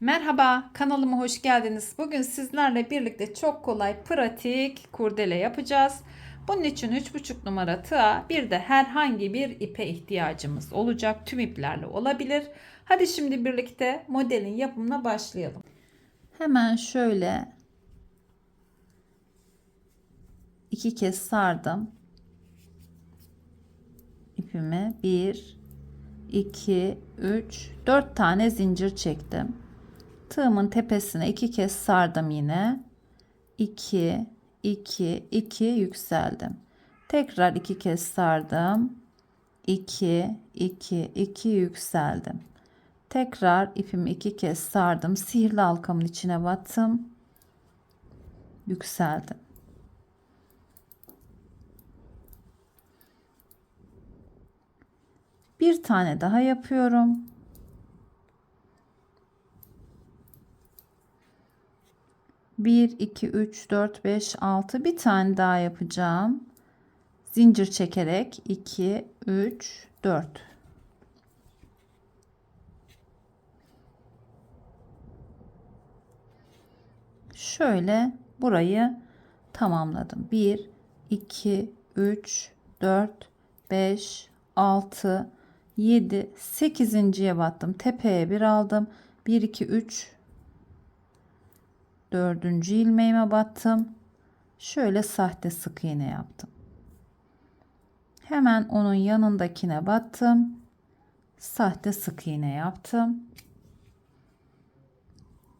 Merhaba, kanalıma hoş geldiniz. Bugün sizlerle birlikte çok kolay, pratik kurdele yapacağız. Bunun için 3,5 numara tığa, bir de herhangi bir ipe ihtiyacımız olacak. Tüm iplerle olabilir. Hadi şimdi birlikte modelin yapımına başlayalım. Hemen şöyle iki kez sardım. ipimi 1 2 3 4 tane zincir çektim. Tığımın tepesine iki kez sardım yine. 2 2 2 yükseldim. Tekrar iki kez sardım. 2 2 2 yükseldim. Tekrar ipimi iki kez sardım. Sihirli halkamın içine battım. Yükseldim. Bir tane daha yapıyorum. Bir, iki, üç, dört, beş, altı. Bir tane daha yapacağım. Zincir çekerek iki, üç, dört. Şöyle burayı tamamladım. Bir, iki, üç, dört, beş, 6 7 8.ye battım. Tepeye bir aldım. 1 2 3 dördüncü ilmeğime battım. Şöyle sahte sık iğne yaptım. Hemen onun yanındakine battım. Sahte sık iğne yaptım.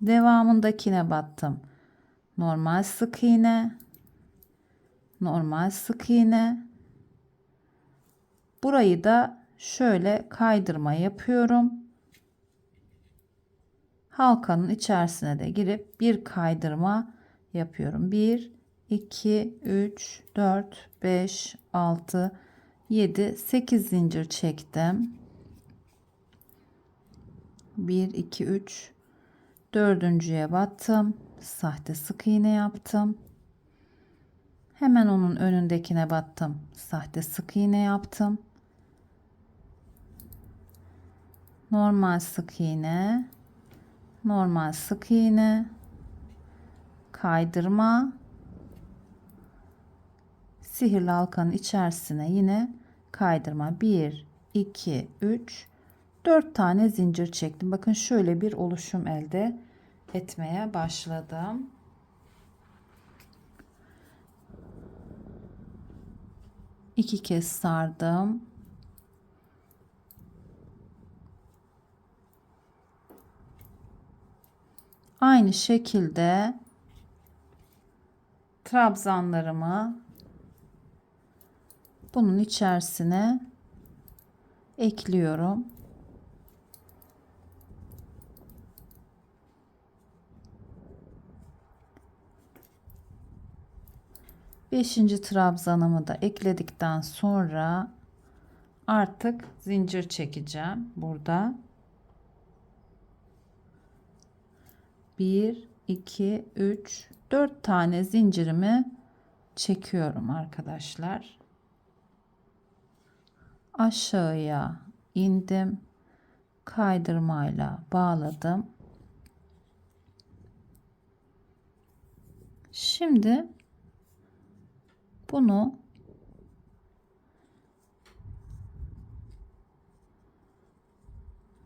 Devamındakine battım. Normal sık iğne. Normal sık iğne. Burayı da şöyle kaydırma yapıyorum. Halkanın içerisine de girip bir kaydırma yapıyorum. 1 2 3 4 5 6 7 8 zincir çektim. 1 2 3 dördüncüye battım. Sahte sık iğne yaptım. Hemen onun önündekine battım. Sahte sık iğne yaptım. normal sık iğne normal sık iğne kaydırma sihirli halkanın içerisine yine kaydırma. 1 2 3 4 tane zincir çektim. Bakın şöyle bir oluşum elde etmeye başladım. İki kez sardım Aynı şekilde trabzanlarımı bunun içerisine ekliyorum. Beşinci trabzanımı da ekledikten sonra artık zincir çekeceğim burada. 1 2 3 4 tane zincirimi çekiyorum arkadaşlar. Aşağıya indim. Kaydırmayla bağladım. Şimdi bunu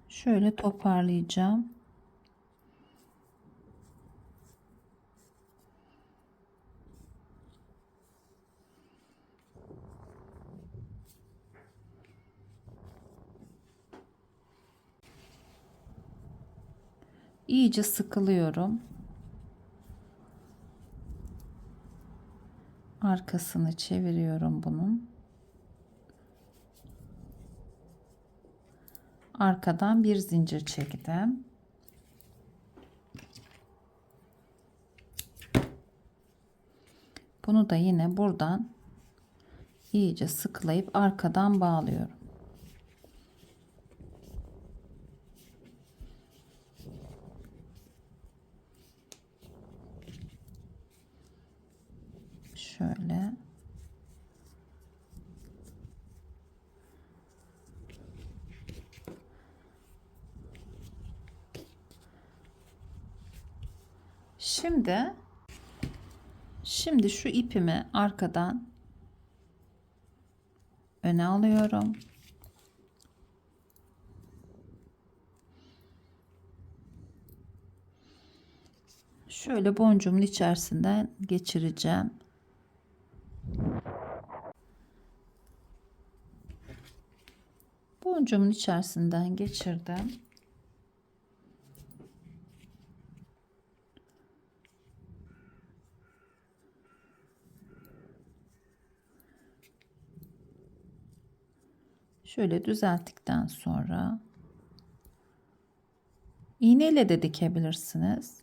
şöyle toparlayacağım. İyice sıkılıyorum. Arkasını çeviriyorum bunun. Arkadan bir zincir çektim. Bunu da yine buradan iyice sıklayıp arkadan bağlıyorum. Şöyle Şimdi şimdi şu ipimi arkadan öne alıyorum. Şöyle boncuğumun içerisinden geçireceğim. Boncuğumun içerisinden geçirdim. Şöyle düzelttikten sonra iğneyle de dikebilirsiniz.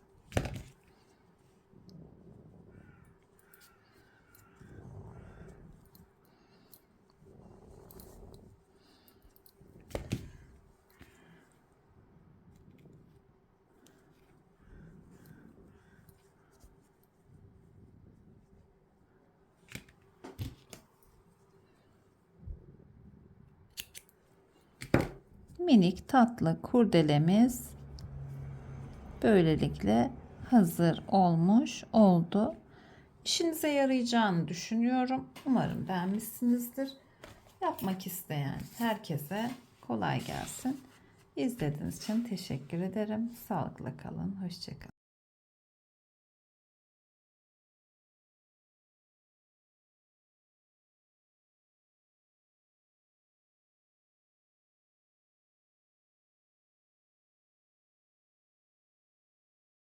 Minik tatlı kurdelemiz böylelikle hazır olmuş oldu. İşinize yarayacağını düşünüyorum. Umarım beğenmişsinizdir. Yapmak isteyen herkese kolay gelsin. İzlediğiniz için teşekkür ederim. Sağlıkla kalın. Hoşçakalın.